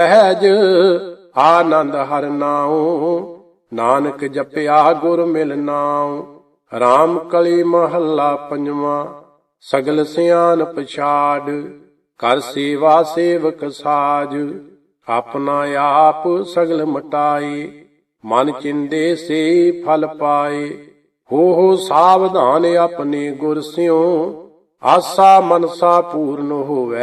ਸਹਿਜ ਆਨੰਦ ਹਰ ਨਾਉ। ਨਾਨਕ ਜਪਿਆ ਗੁਰ ਮਿਲ ਨਾਉ। ਰਾਮ ਕਲੀ ਮਹੱਲਾ ਪੰਜਵਾਂ, ਸਗਲ ਸਿਆਨ ਪਛਾੜ ਕਰ ਸੇਵਾ ਸੇਵਕ ਸਾਜ, ਆਪਣਾ ਆਪ ਸਗਲ ਮਟਾਏ। ਮਨ ਚਿੰਦੇ ਸੇ ਫਲ ਪਾਏ। ਹੋ ਹੋ ਸਾਵਧਾਨ ਆਪਣੇ ਗੁਰ ਸਿਓ ਆਸਾ ਮਨਸਾ ਪੂਰਨ ਹੋਵੇ।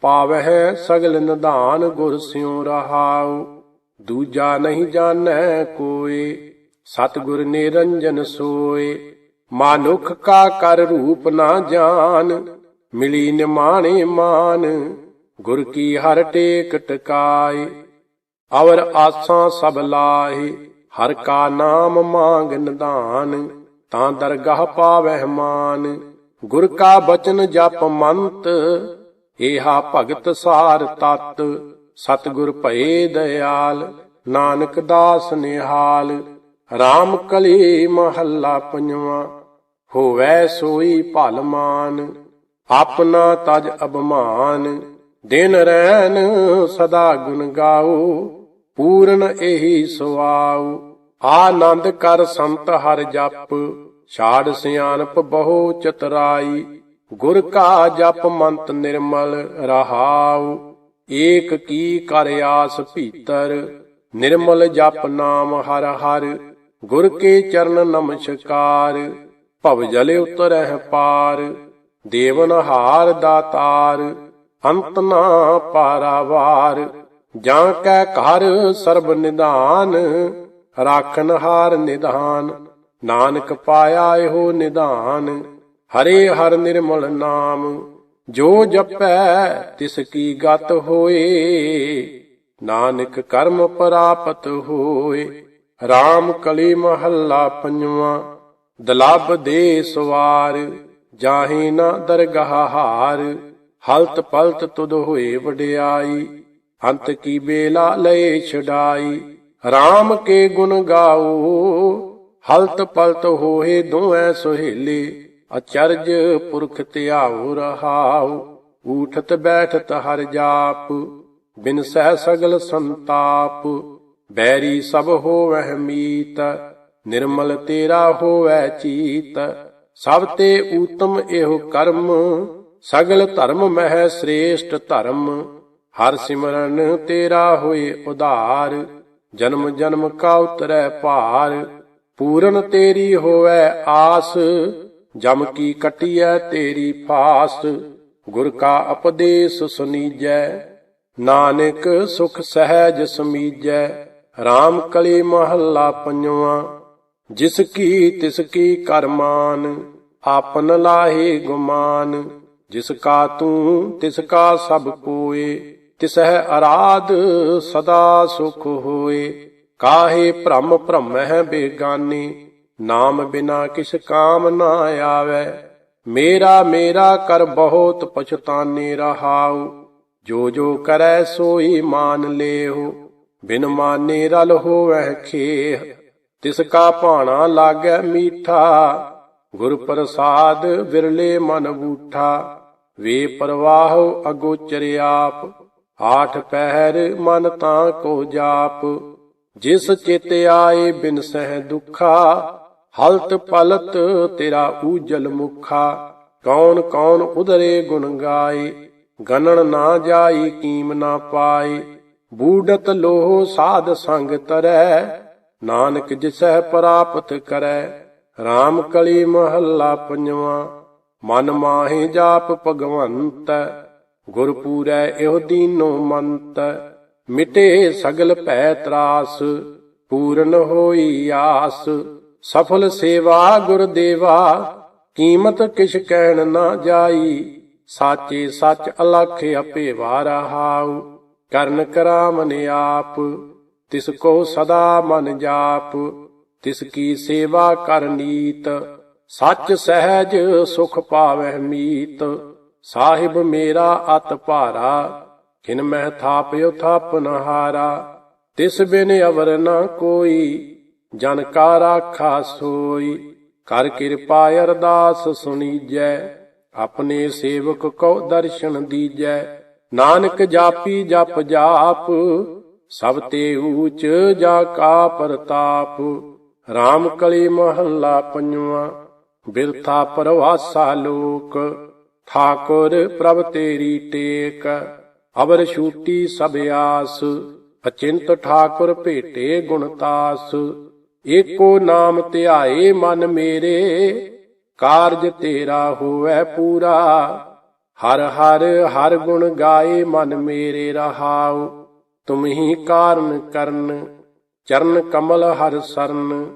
ਪਾਵਹਿ ਸਗਲ ਨਿਧਾਨ ਗੁਰ ਸਿਉ ਰਹਾਉ, ਦੂਜਾ ਨਹੀਂ ਜਾਣੈ ਕੋਏ, ਸਤਿਗੁਰ ਨਿਰੰਜਨ ਸੋਏ। ਮਾਨੁਖ ਕਾ ਕਰ ਰੂਪ ਨਾ ਜਾਣ ਮਿਲੀ ਨਿਮਾਣੇ ਮਾਨ, ਗੁਰ ਕੀ ਹਰ ਟੇਕ ਟਕਾਏ। ਅਵਰ ਆਸਾਂ ਸਭ ਲਾਹੇ, ਹਰ ਕਾ ਨਾਮ ਮੰਗ ਨਿਧਾਨ, ਤਾਂ ਦਰਗਾਹ ਪਾਵਹਿ ਮਾਨ। ਗੁਰ ਕਾ ਬਚਨ ਜਪ ਮੰਤ ਏਹਾ ਭਗਤ ਸਾਰ ਤਤ, ਸਤਿਗੁਰ ਭਏ ਦਇਆਲ, ਨਾਨਕ ਦਾਸ ਨਿਹਾਲ RAM ਕਲੀ ਮਹੱਲਾ ਪੰਜਵਾਂ, ਹੋਵੈ ਸੋਈ ਭਲਮਾਨ ਆਪਣਾ ਤਜ ਅਭਮਾਨ, ਦਿਨ ਰੈਨ ਸਦਾ ਗੁਣ ਗਾਓ, ਪੂਰਨ ਇਹੀ ਸੁਆਉ, ਆਨੰਦ ਕਰ ਸੰਤ ਹਰ ਜਪ, ਛਾੜ ਸਿਆਣਪ ਬਹੁ ਚਤਰਾਈ ਗੁਰ ਕਾ ਜਪ ਮੰਤ ਨਿਰਮਲ ਰਹਾਉ, ਏਕ ਕੀ ਕਰ ਆਸ ਭੀਤਰ, ਨਿਰਮਲ ਜਪ ਨਾਮ ਹਰ ਹਰ, ਗੁਰ ਕੇ ਚਰਨ ਨਮਸਕਾਰ, ਭਵ ਜਲੇ ਉਤਰਹਿ ਪਾਰ, ਦੇਵਨ ਹਾਰ ਦਾਤਾਰ, ਅੰਤ ਨਾ ਪਾਰਾਵਾਰ, ਜਾਂ ਕੈ ਘਰ ਸਰਬ ਨਿਧਾਨ, ਰਾਖਨ ਹਾਰ ਨਿਧਾਨ, ਨਾਨਕ ਪਾਇਆ ਇਹੋ ਨਿਧਾਨ। ਹਰੇ ਹਰ ਨਿਰਮਲ ਨਾਮ, ਜੋ ਜਪੈ ਤਿਸ ਕੀ ਗਤ ਹੋਏ। ਨਾਨਕ ਕਰਮ ਪ੍ਰਾਪਤ ਹੋਏ। RAM ਕਲੀ ਮਹੱਲਾ ਪੰਜਵਾਂ, ਦਲਬ ਦੇ ਸਵਾਰ, ਜਾਹੀ ਨਾ ਦਰਗਾਹ ਹਾਰ। ਹਲਤ ਪਲਤ ਤੁਦ ਹੋਏ ਵਡਿਆਈ, ਅੰਤ ਕੀ ਬੇਲਾ ਲਏ ਛਡਾਈ। RAM ਕੇ ਗੁਣ ਗਾਓ, ਹਲਤ ਪਲਤ ਹੋਏ ਦੋਐ ਸੁਹੇਲੇ। ਅਚਰਜ ਪੁਰਖ ਧਿਆਉ ਰਹਾਉ, ਊਠਤ ਬੈਠਤ ਹਰ ਜਾਪ, ਬਿਨ ਸਹਿ ਸਗਲ ਸੰਤਾਪ। ਬੈਰੀ ਸਭ ਹੋਵਹਿ ਮੀਤ, ਨਿਰਮਲ ਤੇਰਾ ਹੋਵੈ ਚੀਤ। ਸਭ ਤੇ ਊਤਮ ਇਹੋ ਕਰਮ, ਸਗਲ ਧਰਮ ਮਹਿ ਸ੍ਰੇਸ਼ਟ ਧਰਮ। ਹਰ ਸਿਮਰਨ ਤੇਰਾ ਹੋਏ ਉਧਾਰ, ਜਨਮ ਜਨਮ ਕਾ ਉਤਰੈ ਭਾਰ। ਪੂਰਨ ਤੇਰੀ ਹੋਵੈ ਆਸ ਜਮ ਕੀ ਕਟਿਐ ਤੇਰੀ ਫਾਸ, ਗੁਰ ਕਾ ਉਪਦੇਸ਼ ਸੁਨੀਜੈ। ਨਾਨਕ ਸੁਖ ਸਹਿਜ ਸਮੀਜੈ RAM ਕਲੀ ਮਹੱਲਾ ਪੰਜਵਾਂ। ਜਿਸ ਕੀ ਤਿਸ ਕੀ ਕਰਮਾਨ ਆਪਨ ਲਾਹੇ ਗੁਮਾਨ। ਜਿਸ ਕਾ ਤੂੰ, ਤਿਸ ਕਾ ਸਭ ਕੋਏ ਤਿਸਹਿ ਅਰਾਧ ਸਦਾ ਸੁਖ ਹੋਏ। ਕਾਹੇ ਭ੍ਰਮ ਹੈ ਬੇਗਾਨੀ। ਨਾਮ ਬਿਨਾ ਕਿਸ ਕਾਮ ਨਾ ਆਵੇ। ਮੇਰਾ ਮੇਰਾ ਕਰ ਬਹੁਤ ਪਛਤਾਨੇ ਰਹਾਉ। ਜੋ ਜੋ ਕਰੈ ਸੋਈ ਮਾਨ ਲੇਹੁ। ਬਿਨ ਮਾਨੇ ਰਲ ਹੋਵੈ ਖੇਹ। ਤਿਸ ਕਾ ਭਾਣਾ ਲਾਗੈ ਮੀਠਾ। ਗੁਰ ਪ੍ਰਸਾਦ ਵਿਰਲੇ ਮਨ ਬੂਠਾ। ਵੇ ਪ੍ਰਵਾਹੁ ਅਗੋਚਰ ਆਪ। ਆਠ ਪਹਿਰ ਮਨ ਤਾਂ ਕੋ ਜਾਪ। ਜਿਸ ਚਿਤ ਆਏ ਬਿਨ ਸਹਿ ਦੁਖਾ। ਹਲਤ ਪਲਤ ਤੇਰਾ ਊਜਲ ਮੁਖਾ, ਕੌਣ ਕੌਣ ਉਧਰੇ ਗੁਣ ਗਾਏ? ਗਨਣ ਨਾ ਜਾਈ, ਕੀਮ ਨਾ ਪਾਏ। ਬੂਡਤ ਲੋਹ ਸਾਧ ਸੰਗ ਤਰੈ, ਨਾਨਕ ਜਿਸਹਿ ਪ੍ਰਾਪਤ ਕਰੈ। RAM ਕਲੀ ਮਹੱਲਾ ਪੰਜਵਾਂ, ਮਨ ਮਾਹੇ ਜਾਪ ਭਗਵੰਤ। ਗੁਰ ਪੂਰੈ ਇਹੋ ਦੀਨੋ ਮੰਤ, ਮਿਟੇ ਸਗਲ ਭੈ ਤਰਾਸ, ਪੂਰਨ ਹੋਈ ਆਸ। ਸਫਲ ਸੇਵਾ ਗੁਰ ਦੇਵਾ, ਕੀਮਤ ਕਿਛ ਕਹਿਣ ਨਾ ਜਾਈ। ਸਾਚੇ ਸੱਚ ਅਲਖ ਆਪੇ ਵਾਰਹਾਉ ਕਰਨ ਕਰਾ ਕਰਾਮਨ ਆਪ। ਤਿਸ ਕੋ ਸਦਾ ਮਨ ਜਾਪ, ਤਿਸ ਕੀ ਸੇਵਾ ਕਰ ਨੀਤ। ਸੱਚ ਸਹਿਜ ਸੁਖ ਪਾਵਹਿ ਮੀਤ, ਸਾਹਿਬ ਮੇਰਾ ਅਤ ਭਾਰਾ। ਕਿਨ ਮਹਿ ਥਾਪਿਓ ਥਾਪਨ ਹਾਰਾ, ਤਿਸ ਬਿਨ ਅਵਰ ਨਾ ਕੋਈ। ਜਨ ਕਾ ਰਾਖਾ ਸੋਈ, ਕਰ ਕਿਰਪਾ ਅਰਦਾਸ ਸੁਣੀਜੈ, ਆਪਣੇ ਸੇਵਕ ਕੋ ਦਰਸ਼ਨ ਦੀਜੈ। ਨਾਨਕ ਜਾਪੀ ਜਪ ਜਾਪ, ਸਭ ਤੇ ਊਚ ਜਾ ਕਾ ਪ੍ਰਤਾਪ। RAM ਕਲੀ ਮਹੱਲਾ ਪੰਜਵਾਂ, ਬਿਰਥਾ ਪਰਵਾਸਾ ਲੋਕ। ਠਾਕੁਰ ਪ੍ਰਭ ਤੇਰੀ ਟੇਕ, ਅਵਰ ਛੂਟੀ ਸਭ ਆਸ। ਅਚਿੰਤ ਠਾਕੁਰ ਭੇਟੇ ਗੁਣਤਾਸ ਏਕੋ ਨਾਮ ਧਿਆਏ ਮਨ ਮੇਰੇ, ਕਾਰਜ ਤੇਰਾ ਹੋਵੇ ਪੂਰਾ। ਹਰ ਹਰ ਹਰ ਗੁਣ ਗਾਏ ਮਨ ਮੇਰੇ ਰਹਾਉ, ਤੁਮ ਹੀ ਕਾਰਨ ਕਰਨ, ਚਰਨ ਕਮਲ ਹਰ ਸਰਨ।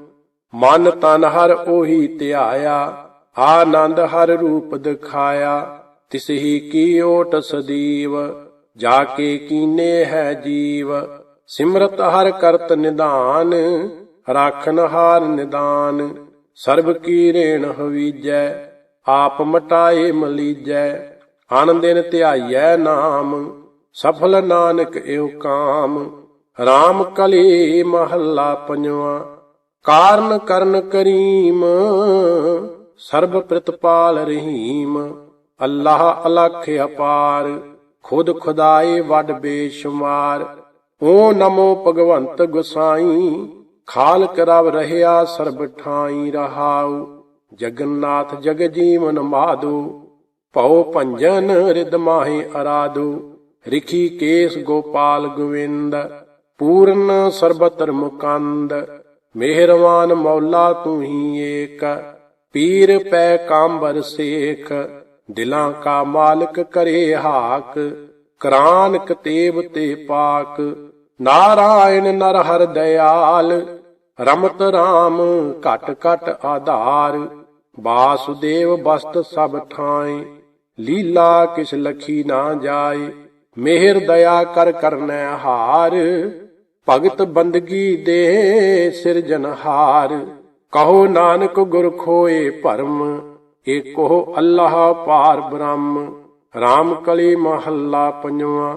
ਮਨ ਤਨ ਹਰ ਉਹੀ ਧਿਆਇਆ, ਆਨੰਦ ਹਰ ਰੂਪ ਦਿਖਾਇਆ, ਤਿਸ ਹੀ ਕੀ ਓਟ ਸਦੀਵ, ਜਾ ਕੇ ਕੀਨੇ ਹੈ ਜੀਵ। ਸਿਮਰਤ ਹਰ ਕਰਤ ਨਿਧਾਨ ਰਾਖਨ ਹਾਰ ਨਿਦਾਨ, ਸਰਬ ਕੀ ਰੇਣ ਹਵੀਜੈ, ਆਪ ਮਟਾਏ ਮਲੀਜੈ ਆਨੰਦਿਨ ਧਿਆਈਐ ਨਾਮ, ਸਫਲ ਨਾਨਕ ਏਉ ਕਾਮ RAM ਕਲੀ ਮਹੱਲਾ ਪੰਜਵਾਂ, ਕਾਰਨ ਕਰਨ ਕਰੀਮ, ਸਰਬ ਪ੍ਰਤਪਾਲ ਰਹੀਮ, ਅੱਲਾਹ ਅਲਖ ਅਪਾਰ, ਖੁਦ ਖੁਦਾਏ ਵੱਡ ਬੇਸ਼ੁਮਾਰ, ਓ ਨਮੋ ਭਗਵੰਤ ਗੁਸਾਈ ਖਾਲ ਰਵ ਰਹਿਆ ਸਰਬ ਠਾਈ ਰਹਾਉ, ਜਗਨਨਾਥ ਜਗ ਜੀਵਨ ਮਾਧੋ ਭਉ ਭੰਜਨ ਰਿਦ ਮਾਹੀ ਅਰਾਦੋ, ਰਿਖੀ ਕੇਸ ਗੋਪਾਲ ਗੋਵਿੰਦ, ਪੂਰਨ ਸਰਬਤਰ ਮੁਕੰਦ, ਮਿਹਰਵਾਨ ਮੌਲਾ ਤੂੰ ਹੀ ਏਕ, ਪੀਰ ਪੈ ਕਾਂਬਰ ਸੇਖ, ਦਿਲਾਂ ਕਾ ਮਾਲਕ ਕਰੇ ਹਾਕ ਕਰਾਨ ਕਤੇਬ ਤੇ ਪਾਕ, ਨਾਰਾਇਣ ਨਰ ਹਰ ਦਇਆਲ ਰਮਤ ਰਾਮ ਘਟ ਘਟ ਆਧਾਰ ਬਾਸੁਦੇਵ ਬਸਤ ਸਭ ਥਾਏ, ਲੀਲਾ ਕਿਸ ਲਖੀ ਨਾ ਜਾਏ, ਮਿਹਰ ਦਇਆ ਕਰ ਕਰਨੈ ਹਾਰ, ਭਗਤ ਬੰਦਗੀ ਦੇ ਸਿਰਜਨਹਾਰ ਕਹੋ ਨਾਨਕ ਗੁਰ ਖੋਏ ਭਰਮ, ਏਕੋ ਅੱਲਾਹ ਪਾਰ ਬ੍ਰਹਮ। RAM ਕਲੀ ਮਹੱਲਾ ਪੰਜਵਾਂ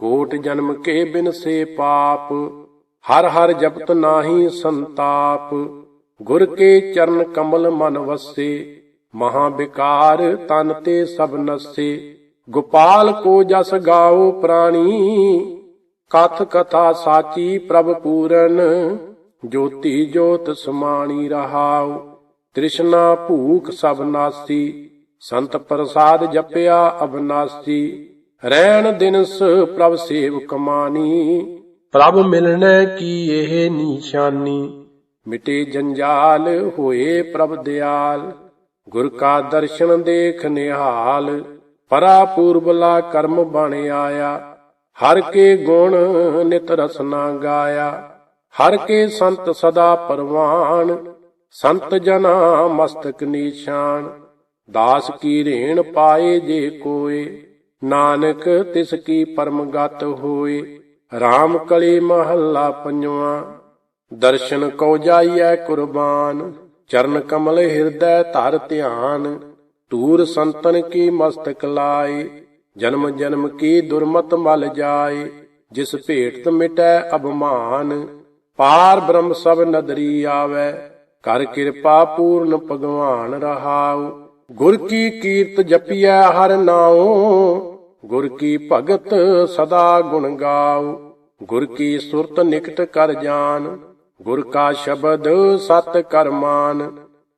ਕੋਟ ਜਨਮ ਕੇ ਬਿਨ ਸੇ ਪਾਪ। ਹਰ ਹਰ ਜਪਤ ਨਾਹੀ ਸੰਤਾਪ, ਗੁਰ ਕੇ ਚਰਨ ਕਮਲ ਮਨ ਵਸੇ, ਮਹਾ ਵਿਕਾਰ ਤਨ ਤੇ ਸਭ ਨਸੇ, ਗੋਪਾਲ ਕੋ ਜਸ ਗਾਓ ਪ੍ਰਾਣੀ, ਕਥ ਕਥਾ ਸਾਚੀ ਪ੍ਰਭ ਪੂਰਨ, ਜੋਤੀ ਜੋਤ ਸਮਾਣੀ ਰਹਾਉ, ਤ੍ਰਿਸ਼ਨਾ ਭੂਖ ਸਭ ਨਾਸੀ, ਸੰਤ ਪ੍ਰਸਾਦ ਜਪਿਆ ਅਬਨਾਸੀ ਰਹਿਣ ਦਿਨਸ ਪ੍ਰਭ ਸੇਵ ਕਮਾਨੀ ਪ੍ਰਭ ਮਿਲਣੇ ਕੀ ਇਹ ਨਿਸ਼ਾਨੀ? ਮਿਟੇ ਜੰਜਾਲ ਹੋਏ ਪ੍ਰਭ ਦਿਆਲ, ਗੁਰ ਕਾ ਦਰਸ਼ਨ ਦੇਖ ਨਿਹਾਲ, ਪਰਾ ਪੂਰਬਲਾ ਕਰਮ ਬਣ ਆਇਆ, ਹਰ ਕੇ ਗੁਣ ਨਿਤ ਰਸਨਾ ਗਾਇਆ, ਹਰ ਕੇ ਸੰਤ ਸਦਾ ਪਰਵਾਨ, ਸੰਤ ਜਨਾ ਮਸਤਕ ਨੀਸ਼ਾਨ, ਦਾਸ ਕੀ ਰੇਣ ਪਾਏ ਜੇ ਕੋਏ, ਨਾਨਕ ਤਿਸ ਕੀ ਪਰਮਗਤ ਹੋਏ। RAM ਕਲੀ ਮਹੱਲਾ ਪੰਜਵਾਂ। ਦਰਸ਼ਨ ਕੋ ਜਾਈਐ ਕੁਰਬਾਨ, ਚਰਨ ਕਮਲ ਹਿਰਦੈ ਧਰ ਧਿਆਨ, ਤੂਰ ਸੰਤਨ ਕੀ ਮਸਤਕ ਲਾਏ, ਜਨਮ ਜਨਮ ਕੀ ਦੁਰਮਤ ਮਲ ਜਾਏ, ਜਿਸ ਭੇਟ ਮਿਟੈ ਅਭਮਾਨ। ਪਾਰ ਬ੍ਰਹਮ ਸਭ ਨਦਰੀ ਆਵੈ, ਕਰ ਕਿਰਪਾ ਪੂਰਨ ਭਗਵਾਨ ਰਹਾਉ। ਗੁਰ ਕੀ ਕੀਰਤ ਜਪੀਐ ਹਰ ਨਾਉ ਗੁਰ ਕੀ ਭਗਤ ਸਦਾ ਗੁਣ ਗਾਉ, ਗੁਰ ਕੀ ਸੁਰਤ ਨਿਕਟ ਕਰ ਜਾਨ, ਗੁਰ ਕਾ ਸ਼ਬਦ ਸਤ ਕਰਮਾਨ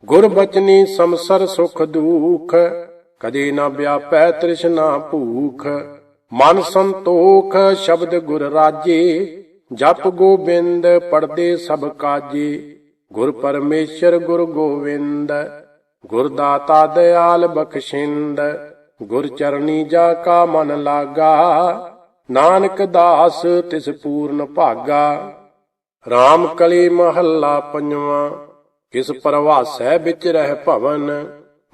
ਗੁਰ ਬਚਨੀ ਸੰਸਰ ਸੁਖ ਦੁਖ, ਕਦੇ ਨਾ ਵਿਆਪੈ ਤ੍ਰਿਸ਼ਨਾ ਭੂਖ, ਮਨ ਸੰਤੋਖ ਸ਼ਬਦ ਗੁਰ ਰਾਜੇ, ਜਪ ਗੋਬਿੰਦ ਪੜਦੇ ਸਭ ਕਾਜੇ, ਗੁਰ ਪਰਮੇਸ਼ਰ ਗੁਰ ਗੋਵਿੰਦ, ਗੁਰ ਦਾਤਾ ਦਇਆਲ ਬਖਸ਼ਿੰਦ ਗੁਰ ਚਰਣੀ ਜਾ ਕਾ ਮਨ ਲਾਗਾ, ਨਾਨਕ ਦਾਸ ਤਿਸ ਪੂਰਨ ਭਾਗਾ। RAM ਕਲੀ ਮਹੱਲਾ ਪੰਜਵਾਂ, ਕਿਸ ਪਰਵਾਸੈ ਵਿੱਚ ਰਹਿ ਭਵਨ,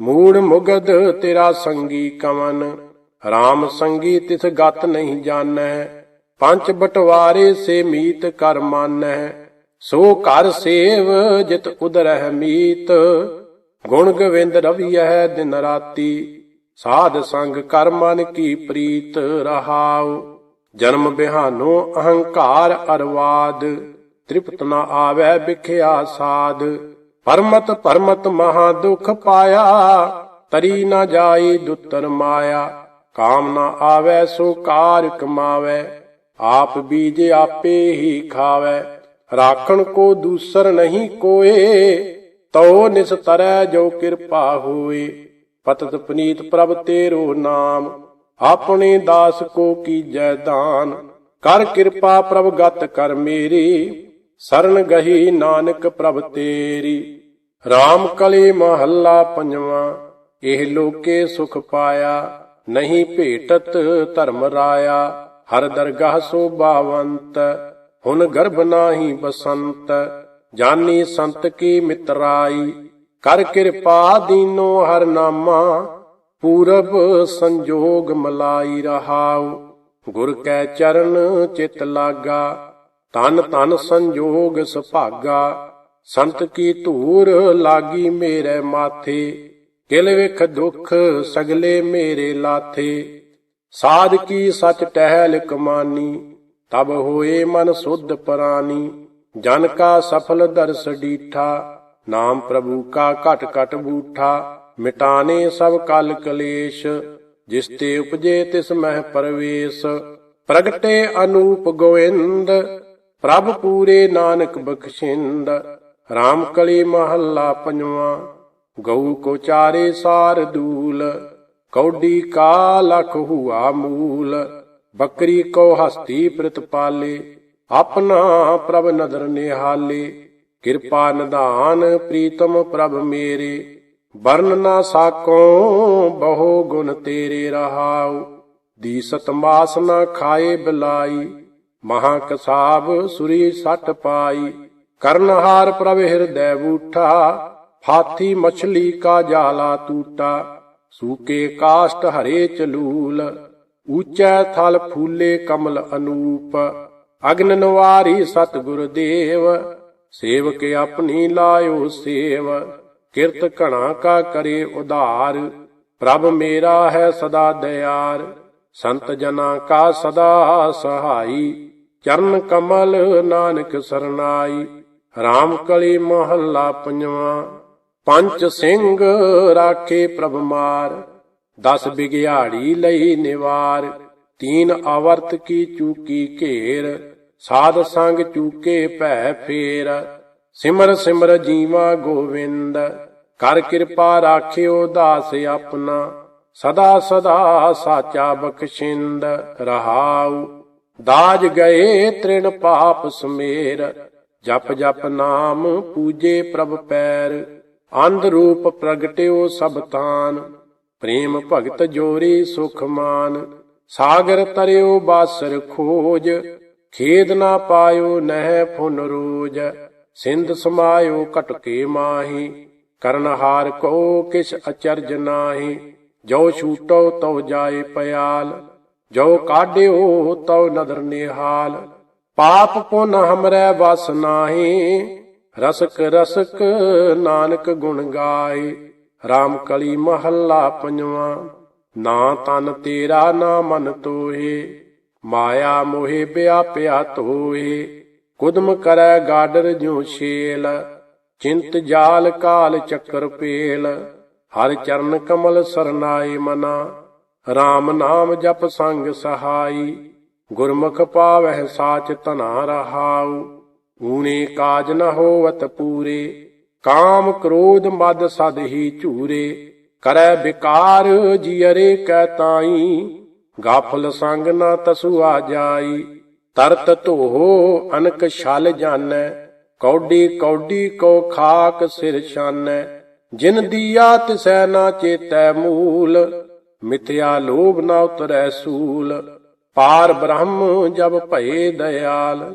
ਮੂੜ ਮੁਗਦ ਤੇਰਾ ਸੰਗੀ ਕਵਨ। RAM ਸੰਗੀ ਤਿਸ ਗਤ ਨਹੀਂ ਜਾਣੈ, ਪੰਜ ਬਟਵਾਰੇ ਸੇ ਮੀਤ ਕਰ ਮਾਨੈ। ਸੋ ਕਰ ਸੇਵ ਜਿਤ ਉਦਰਹਿ ਮੀਤ, ਗੁਣ ਗੋਵਿੰਦ ਰਵੀਐ ਦਿਨ ਰਾਤੀ। ਸਾਧ ਸੰਗ ਕਰ ਮਨ ਕੀ ਪ੍ਰੀਤ ਰਹਾਉ। ਜਨਮ ਬਿਹਾਨੋ ਅਹੰਕਾਰ ਅਰਵਾਦ, ਤ੍ਰਿਪਤ ਨਾ ਆਵੈ ਵਿਖਿਆ ਸਾਧ। ਪਰਮਤ ਪਰਮਤ ਮਹਾ ਦੁਖ ਪਾਇਆ, ਤਰੀ ਨਾ ਜਾਈ ਦੁੱਤਰ ਮਾਇਆ। ਕਾਮ ਨਾ ਆਵੈ ਸੋ ਕਾਰ ਕਮਾਵੈ, ਆਪ ਬੀਜ ਆਪੇ ਹੀ ਖਾਵੈ। ਰਾਖਣ ਕੋ ਦੂਸਰ ਨਹੀਂ ਕੋਏ, ਤਉ ਨਿਸਤਰੈ ਜੋ ਕਿਰਪਾ ਹੋਏ। ਪਤਤ ਪਨੀਤ ਪ੍ਰਭ ਤੇਰੋ ਨਾਮ, ਆਪਣੇ ਦਾਸ ਕੋ ਕੀਜੈ ਦਾਨ। ਕਰ ਕਿਰਪਾ ਪ੍ਰਭ ਗਤ ਕਰ ਮੇਰੀ, ਸਰਨ ਗਹੀ ਨਾਨਕ ਪ੍ਰਭ ਤੇਰੀ। RAM ਕਲੀ ਮਹੱਲਾ ਪੰਜਵਾਂ, ਇਹ ਲੋਕੇ ਸੁਖ ਪਾਇਆ, ਨਹੀਂ ਭੇਟਤ ਧਰਮ ਰਾਇਆ। ਹਰ ਦਰਗਾਹ ਸੋਭਾਵੰਤ, ਹੁਣ ਗਰਭ ਨਾਹੀ ਬਸੰਤ। ਜਾਨੀ ਸੰਤ ਕੀ ਮਿਤਰਾਈ ਕਰ ਕਿਰਪਾ ਦੀਨੋ ਹਰ ਨਾਮਾ, ਪੂਰਬ ਸੰਜੋਗ ਮਲਾਈ ਰਹਾਉ। ਗੁਰ ਕੈ ਚਰਨ ਚਿਤ ਲਾਗਾ ਤਨ ਤਨ ਸੰਜੋਗ ਸੁਭਾਗਾ। ਸੰਤ ਕੀ ਧੂਰ ਲਾਗੀ ਮੇਰੇ ਮਾਥੇ, ਕਿਲ ਵਿਖ ਦੁਖ ਸਗਲੇ ਮੇਰੇ ਲਾਥੇ। ਸਾਧ ਕੀ ਸਚ ਟਹਿਲ ਕਮਾਨੀ, ਤਬ ਹੋਏ ਮਨ ਸੁਧ ਪਰਾਨੀ। ਜਨ ਕਾ ਸਫਲ ਦਰਸ ਡੀਠਾ ਨਾਮ ਪ੍ਰਭੂ ਕਾ ਘਟ ਘਟ ਬੂਠਾ, ਮਿਟਾਨੇ ਸਭ ਕਲ ਕਲੇਸ਼, ਜਿਸ ਤੇ ਉਪਜੇ ਤਿਸ ਮਹਿ ਪਰਵੇਸ਼। ਪ੍ਰਗਟੇ ਅਨੂਪ ਗੋਇੰਦ, ਪ੍ਰਭ ਪੂਰੇ ਨਾਨਕ ਬਖਸ਼ਿੰਦ। RAM ਕਲੀ ਮਹੱਲਾ ਪੰਜਵਾਂ, ਗਊ ਕੋ ਚਾਰੇ ਸਾਰ ਦੂਲ। ਕੌਡੀ ਕਾ ਲਖ ਹੁਆ ਮੂਲ, ਬੱਕਰੀ ਕੋ ਹਸਤੀ ਪ੍ਰਤਪਾਲੇ। ਆਪਣਾ ਪ੍ਰਭ ਨਦਰ ਨਿਹਾਲੇ। ਕਿਰਪਾ ਨਿਧਾਨ ਪ੍ਰੀਤਮ ਪ੍ਰਭ ਮੇਰੇ, ਵਰਨ ਨਾ ਸਾਕੋ ਬਹੁ ਗੁਣ ਤੇਰੇ ਰਹਾਉ। ਦੀਸਤ ਮਾਸ ਨਾ ਖਾਏ ਬਲਾਈ, ਮਹਾ ਕਸਾਬ ਸੁਰੀ ਸੱਟ ਪਾਈ। ਕਰਨਹਾਰ ਪ੍ਰਭ ਹਿਰਦੈ ਬੂਠਾ, ਹਾਥੀ ਮਛਲੀ ਕਾ ਜਾਲਾ ਟੂਟਾ ਸੂਕੇ ਕਾਸ਼ਟ ਹਰੇ ਚਲੂਲ ਊਚੈ ਥਲ ਫੂਲੇ ਕਮਲ ਅਨੂਪ। ਅਗਨ ਨਵਾਰੀ ਸਤਿਗੁਰ ਦੇਵ ਸੇਵਕ ਆਪਣੀ ਲਾਇਓ ਸੇਵ, ਕਿਰਤ ਘਣਾ ਕਾ ਕਰੇ ਉਧਾਰ। ਪ੍ਰਭ ਮੇਰਾ ਹੈ ਸਦਾ ਦਇਆਰ ਸੰਤ ਜਨਾ ਕਾ ਸਦਾ ਸਹਾਈ। ਚਰਨ ਕਮਲ ਨਾਨਕ ਸਰਨਾਈ RAM ਕਲੀ ਮਹੱਲਾ ਪੰਜਵਾਂ। ਪੰਜ ਸਿੰਘ ਰਾਖੇ ਪ੍ਰਭ ਮਾਰ, ਦਸ ਬਿਗਿਆੜੀ ਲਈ ਨਿਵਾਰ। ਤੀਨ ਆਵਰਤ ਕੀ ਚੂਕੀ ਘੇਰ ਸਾਧ ਸੰਗ ਚੂਕੇ ਭੈ ਫੇਰ, ਸਿਮਰ ਸਿਮਰ ਜੀਵਾ ਗੋਵਿੰਦ, ਕਰ ਕਿਰਪਾ ਰਾਖਿਓ ਦਾਸ ਆਪਣਾ, ਸਦਾ ਸਦਾ ਸਾਚਾ ਬਖਸ਼ਿੰਦ, ਰਹਾਉ। ਦਾਜ ਗਏ ਤ੍ਰਿਣ ਪਾਪ ਸਮੇਰ, ਜਪ ਜਪ ਨਾਮ ਪੂਜੇ ਪ੍ਰਭ ਪੈਰ, ਅੰਧ ਰੂਪ ਪ੍ਰਗਟਿਓ ਸਭ ਤਾਨ। ਪ੍ਰੇਮ ਭਗਤ ਜੋਰੀ ਸੁਖ ਮਾਨ, ਸਾਗਰ ਤਰਿਓ ਬਾਸਰ ਖੋਜ ਖੇਦ ਨਾ ਪਾਇਓ ਨਹਿ ਫੁਨ ਰੋਜ, ਸਿੰਧ ਸਮਾਇਓ ਕਟਕੇ ਮਾਹੀ, ਕਰਨ ਹਾਰ ਕੋ ਕਿਛ ਅਚਰਜ ਨਾਹੀ, ਜੋ ਛੂਟੋ ਤਉ ਜਾਏ ਪਿਆਲ, ਜੋ ਕਾਢਿਓ ਤਉ ਨਦਰ ਨਿਹਾਲ, ਪਾਪ ਪੁਨ ਹਮਰੈ ਵਸ ਨਾਹੀ, ਰਸਕ ਰਸਕ ਨਾਨਕ ਗੁਣ ਗਾਏ RAM ਕਲੀ ਮਹੱਲਾ ਪੰਜਵਾਂ, ਨਾ ਤਨ ਤੇਰਾ ਨਾ ਮਨ ਤੋਹੇ। ਮਾਇਆ ਮੋਹਿ ਵਿਆਪਿਆ ਤੋਏ ਕੁਦਮ ਕਰੈ ਗਾਡਰ ਜਿਉ ਛੇਲ, ਚਿੰਤ ਜਾਲ ਕਾਲ ਚੱਕਰ ਪੇਲ, ਹਰ ਚਰਨ ਕਮਲ ਸਰਨਾਏ ਮਨਾ RAM ਨਾਮ ਜਪ ਸੰਗ ਸਹਾਈ, ਗੁਰਮੁਖ ਪਾਵਹਿ ਸਾਚ ਤਨਾ ਰਹਾਉ, ਊਣੇ ਕਾਜ ਨ ਹੋਵਤ ਪੂਰੇ, ਕਾਮ ਕ੍ਰੋਧ ਮਦ ਸਦ ਹੀ ਝੂਰੇ, ਕਰੈ ਵਿਕਾਰ ਜੀਅਰੇ ਕੈ ਤਾਈ ਗਾਫਲ ਸੰਗ ਨਾ ਤਸੁਆ ਜਾਈ। ਤਰਤ ਧੋਹੋ ਅਨਕ ਛਲ ਜਾਣੈ, ਕੌਡੀ ਕੌਡੀ ਕੋ ਖਾਕ ਸਿਰ ਛਾਨੈ। ਜਿਨ ਦੀਆ ਤਿਸੈ ਨਾ ਚੇਤੈ ਮੂਲ ਮਿਥਿਆ ਲੋਭ ਨਾ ਉਤਰੈ ਸੂਲ। ਪਾਰ ਬ੍ਰਹਮ ਜਬ ਭਏ ਦਇਆਲ,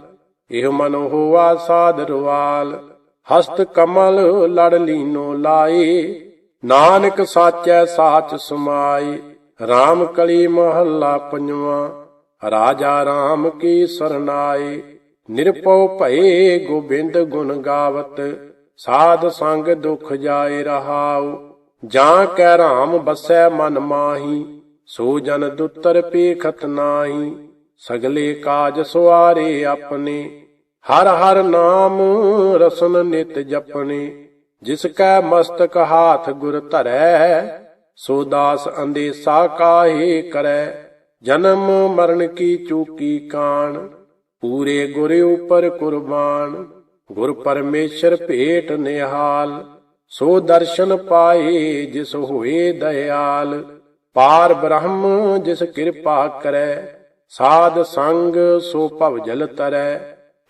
ਇਹ ਮਨ ਹੋਆ ਸਾਧਰਵਾਲ ਹਸਤ ਕਮਲ ਲੜ ਲੀਨੋ ਲਾਏ, ਨਾਨਕ ਸਾਚੈ ਸਾਚ ਸਮਾਈ RAM ਕਲੀ ਮਹੱਲਾ ਪੰਜਵਾਂ, ਰਾਜਾ RAM ਕੀ ਸਰਨਾਏ ਨਿਰਪਉ ਭਏ ਗੋਬਿੰਦ ਗੁਣ ਗਾਵਤ, ਸਾਧ ਸੰਗ ਦੁਖ ਜਾਏ ਰਹਾਉ, ਜਾਂ ਕੈ ਰਾਮ ਬਸੈ ਮਨ ਮਾਹੀ ਸੋ ਜਨ ਦੁੱਤਰ ਪੇਖਤ ਨਾਹੀ, ਸਗਲੇ ਕਾਜ ਸੁਆਰੇ ਆਪਣੇ, ਹਰ ਹਰ ਨਾਮ ਰਸਨ ਨਿਤ ਜਪਨੇ ਜਿਸ ਕੈ ਮਸਤਕ ਹਾਥ ਗੁਰ ਧਰੈ ਸੋ ਦਾਸ ਅੰਦੇਸਾ ਕਾਹੇ ਕਰੈ? ਜਨਮ ਮਰਨ ਕੀ ਚੂਕੀ ਕਾਣ? ਪੂਰੇ ਗੁਰ ਉਪਰ ਕੁਰਬਾਨ। ਗੁਰ ਪਰਮੇਸ਼ਰ ਭੇਟ ਨਿਹਾਲ। ਸੋ ਦਰਸ਼ਨ ਪਾਏ ਜਿਸ ਹੋਏ ਦਇਆਲ। ਪਾਰ ਬ੍ਰਹਮ ਜਿਸ ਕਿਰਪਾ ਕਰੈ। ਸਾਧ ਸੰਗ ਸੋ ਭਵ ਜਲ ਤਰੈ।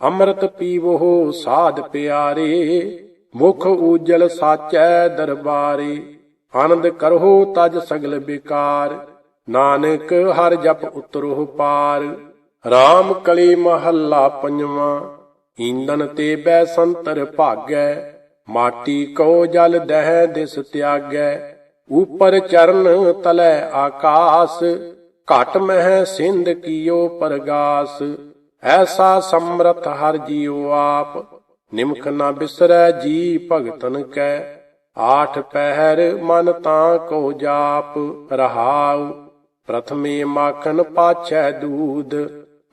ਅੰਮ੍ਰਿਤ ਪੀਵੋ ਸਾਧ ਪਿਆਰੇ। ਮੁਖ ਉਜਲ ਸਾਚੈ ਦਰਬਾਰੇ। ਆਨੰਦ ਕਰੋ ਤਜ ਸਗਲ ਬਿਕਾਰ, ਨਾਨਕ ਹਰ ਜਪ ਉਤਰੋ ਪਾਰ। RAM ਕਲੀ ਮਹੱਲਾ ਪੰਜਵਾਂ ਈਂਦਨ ਤੇ ਬੈ ਸੰਤਰ ਭਾਗੈ, ਮਾਟੀ ਕੋ ਜਲ ਦਹਿ ਦਿਸ ਤਿਆਗੈ। ਉਪਰ ਚਰਨ ਤਲੈ ਆਕਾਸ, ਘਟ ਮਹਿ ਸਿੰਧ ਕੀਓ ਪਰਗਾਸ। ਐਸਾ ਸਮਰਥ ਹਰ ਜੀਉ ਆਪ ਨਿਮਖ ਨਾ ਬਿਸਰੈ ਜੀ ਭਗਤਨ ਕੈ। ਆਠ ਪਹਿਰ ਮਨ ਤਾਂ ਕੋ ਜਾਪ, ਰਹਾਉ। ਪ੍ਰਥਮੇ ਮਾਖਣ ਪਾਛੈ ਦੂਧ,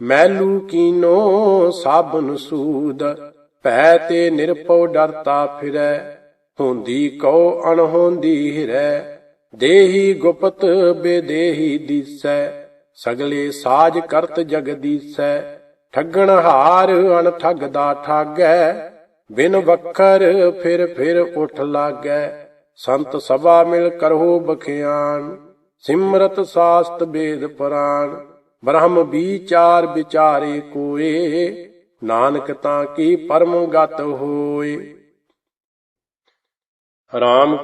ਮੈਲੂ ਕੀਨੋ ਸਾਬਨ ਸੂਦ। ਭੈ ਤੇ ਨਿਰਪਉ ਡਰਤਾ ਫਿਰੈ, ਹੁੰਦੀ ਕਉ ਅਣਹੋਂਦੀ ਹਿਰੈ। ਦੇਹੀ ਗੁਪਤ ਬੇਦੇਹੀ ਦੀਸੈ, ਸਗਲੇ ਸਾਜ ਕਰਤ ਜਗਦੀਸੈ ਠੱਗਣ ਹਾਰ ਅਣ ਠੱਗਦਾ ਠਾਗੈ ਬਿਨ ਵਖਰ ਫਿਰ ਫਿਰ ਉਠ ਲਾਗੈ। ਸੰਤ ਸਭਾ ਮਿਲ ਕਰੋ ਬਖਿਆਨ, ਸਿਮਰਤ ਸਾਸਤ ਵੇਦ ਪੁਰਾਣ ਬ੍ਰਹਮ ਵਿਚਾਰ ਵਿਚਾਰੇ ਕੋਏ, ਨਾਨਕ ਤਾਂ ਕੀ ਪਰਮ ਗਤ ਹੋਏ। ਰਾਮ